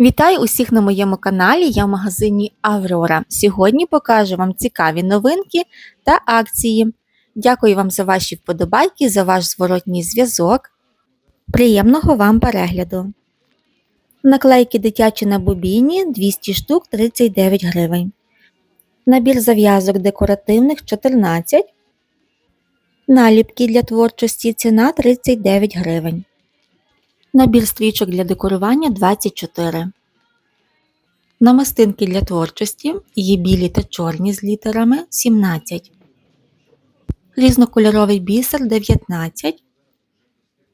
Вітаю усіх на моєму каналі. Я в магазині Аврора. Сьогодні покажу вам цікаві новинки та акції. Дякую вам за ваші вподобайки, за ваш зворотній зв'язок. Приємного вам перегляду. Наклейки дитячі на бобіні 200 штук 39 гривень. Набір зав'язок декоративних 14. Наліпки для творчості ціна 39 гривень. Набір стрічок для декорування 24. Намистинки для творчості є білі та чорні з літерами 17. Різнокольоровий бісер 19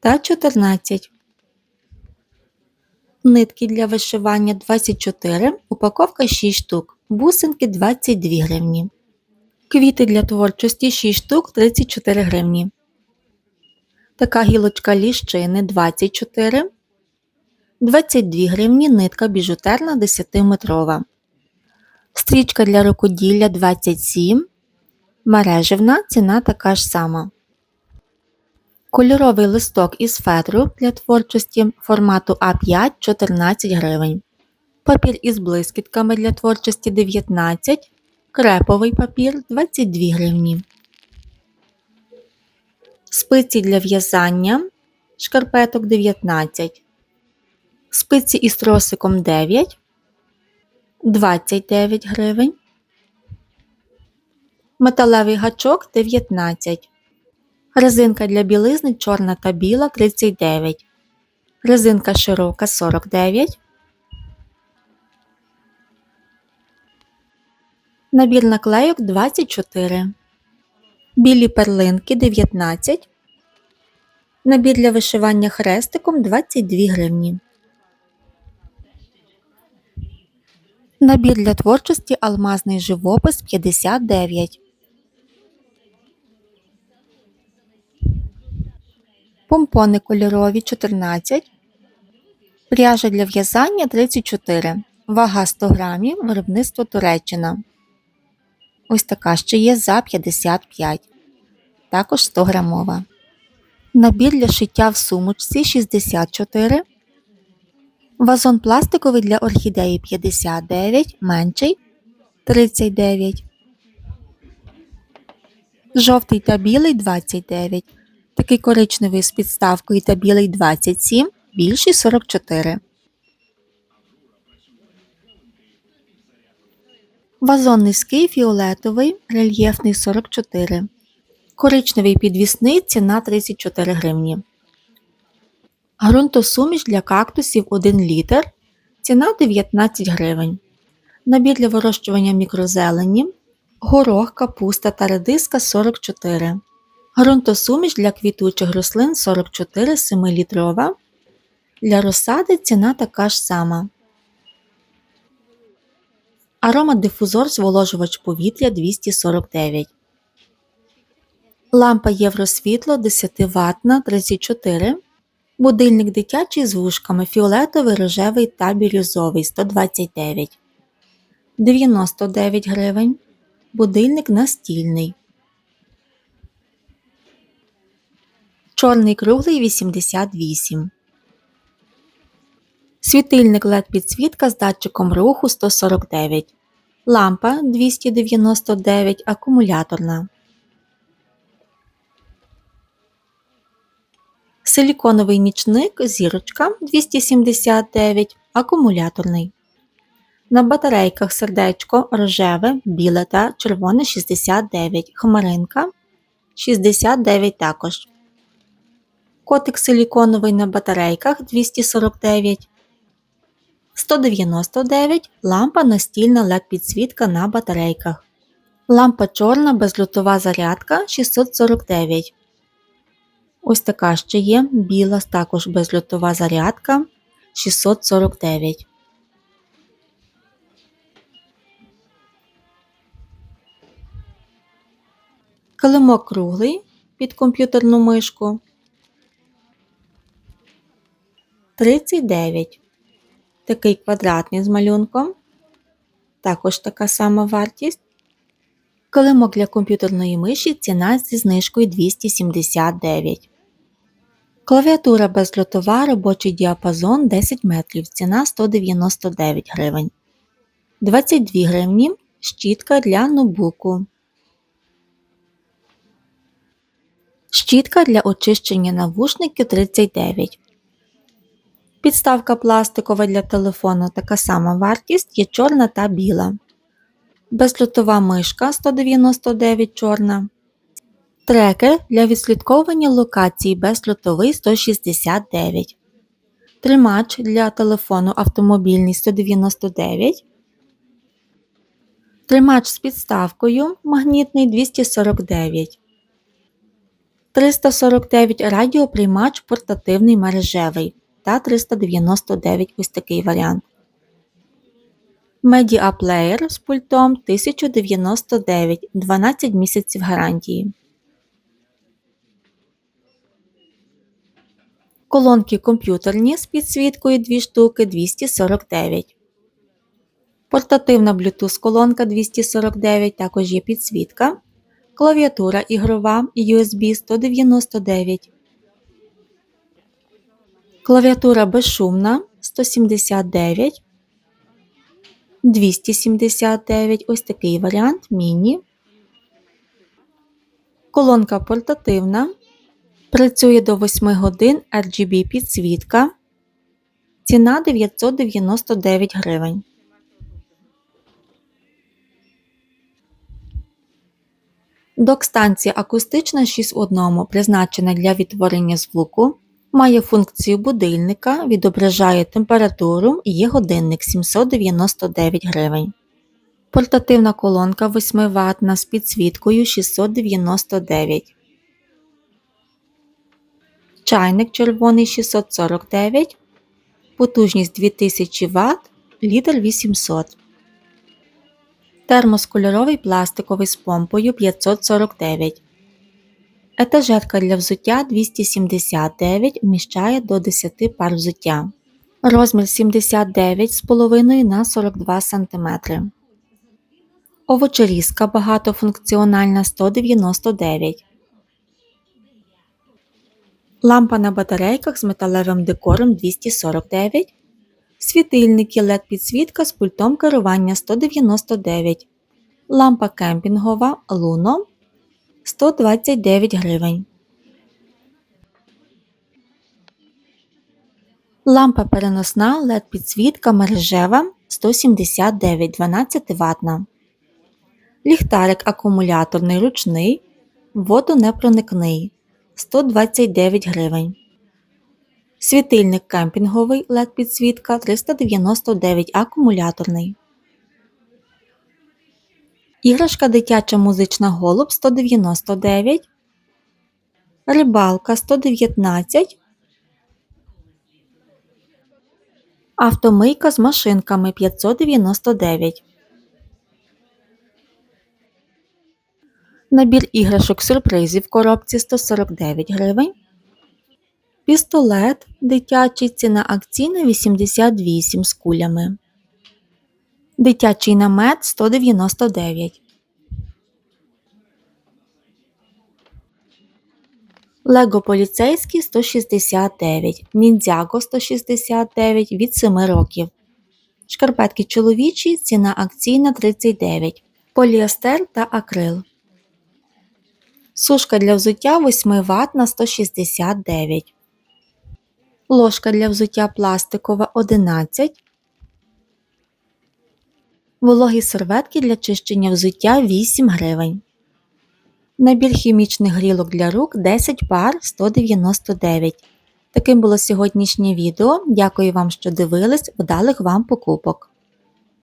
та 14. Нитки для вишивання 24, упаковка 6 штук, бусинки 22 гривні. Квіти для творчості 6 штук 34 гривні. Така гілочка ліщини 24, 22 гривні нитка біжутерна 10-метрова. Стрічка для рукоділля 27, мережевна ціна така ж сама. Кольоровий листок із фетру для творчості формату А5 14 гривень. Папір із блискітками для творчості 19, креповий папір 22 гривні. Спиці для в'язання шкарпеток 19. Спиці із тросиком 9, 29 гривень. Металевий гачок 19. Резинка для білизни чорна та біла 39. Резинка широка 49. Набір наклейок 24. Білі перлинки 19. Набір для вишивання хрестиком 22 гривні. Набір для творчості алмазний живопис 59. Помпони кольорові 14. Пряжа для в'язання 34. Вага 100 грамів. Виробництво Туреччина. Ось така ще є за 55. Також 100 грамова. Набір для шиття в сумочці 64. Вазон пластиковий для орхідеї 59, менший 39. Жовтий та білий 29. Такий коричневий з підставкою та білий 27, більший 44. Вазон низький фіолетовий, рельєфний 44. Коричневий підвісний ціна 34 гривні. Грунтосуміш для кактусів 1 літр. Ціна 19 гривень. Набір для вирощування мікрозелені. Горох, капуста та редиска 44. Грунтосуміш для квітучих рослин 44 7-літрова. Для розсади ціна така ж сама. Аромадифузор зволожувач повітря 249. Лампа Євросвітло 10 ватна 34. Будильник дитячий з вушками фіолетовий, рожевий та бірюзовий 129. 99 гривень. Будильник настільний. Чорний круглий 88. Світильник LED підсвітка з датчиком руху 149. Лампа 299 акумуляторна. Силіконовий нічник зірочка 279 акумуляторний. На батарейках сердечко рожеве, біле та червоне 69, хмаринка 69 також. Котик силіконовий на батарейках 249, 199 лампа настільна LED підсвітка на батарейках. Лампа чорна безлютова зарядка 649. Ось така ще є біла, також безлютова зарядка 649. Килимок круглий під комп'ютерну мишку 39. Такий квадратний з малюнком. Також така сама вартість. Килимок для комп'ютерної миші ціна зі знижкою 279. Клавіатура безльотова, робочий діапазон 10 метрів, ціна 199 гривень. 22 гривні щітка для ноутбуку. Щітка для очищення навушників 39. Підставка пластикова для телефону така сама вартість є чорна та біла. Безлютова мишка 199 чорна. Трекер для відслідковування локації безлютовий 169. Тримач для телефону автомобільний 199. Тримач з підставкою магнітний 249. 349 радіоприймач портативний мережевий та 399 ось такий варіант. Player з пультом 1099 12 місяців гарантії. Колонки комп'ютерні з підсвіткою 2 штуки 249. Портативна Bluetooth колонка 249 також є підсвітка. Клавіатура ігрова USB 199. Клавіатура безшумна 179. 279 ось такий варіант міні. Колонка портативна. Працює до 8 годин RGB підсвітка. Ціна 999 гривень. Док-станція акустична 6 в 1 призначена для відтворення звуку. Має функцію будильника, відображає температуру і є годинник 799 гривень. Портативна колонка 8 Вт з підсвіткою 699 Чайник червоний 649 Потужність 2000 Вт, літр 800 Термос кольоровий пластиковий з помпою 549 Етажерка для взуття 279 вміщає до 10 пар взуття. Розмір 79,5 на 42 см. Овочерізка багатофункціональна 199. Лампа на батарейках з металевим декором 249. Світильники LED підсвітка з пультом керування 199. Лампа кемпінгова Luno 129 гривень. Лампа переносна LED підсвітка мережева 179 12 ватна. Ліхтарик акумуляторний ручний, водонепроникний 129 гривень. Світильник кемпінговий LED підсвітка 399 акумуляторний. Іграшка дитяча музична голуб 199. Рибалка 119. Автомийка з машинками 599. Набір іграшок сюрпризів в коробці 149 гривень. Пістолет дитячий ціна акційна 88 з кулями. Дитячий намет 199. Лего поліцейський 169. Ніндзяго 169 від 7 років. Шкарпетки чоловічі ціна акційна 39. Поліестер та акрил. Сушка для взуття 8 Вт на 169. Ложка для взуття пластикова 11. Вологі серветки для чищення взуття 8 гривень. Набір хімічних грілок для рук 10 пар 199. Таким було сьогоднішнє відео. Дякую вам, що дивились, вдалих вам покупок.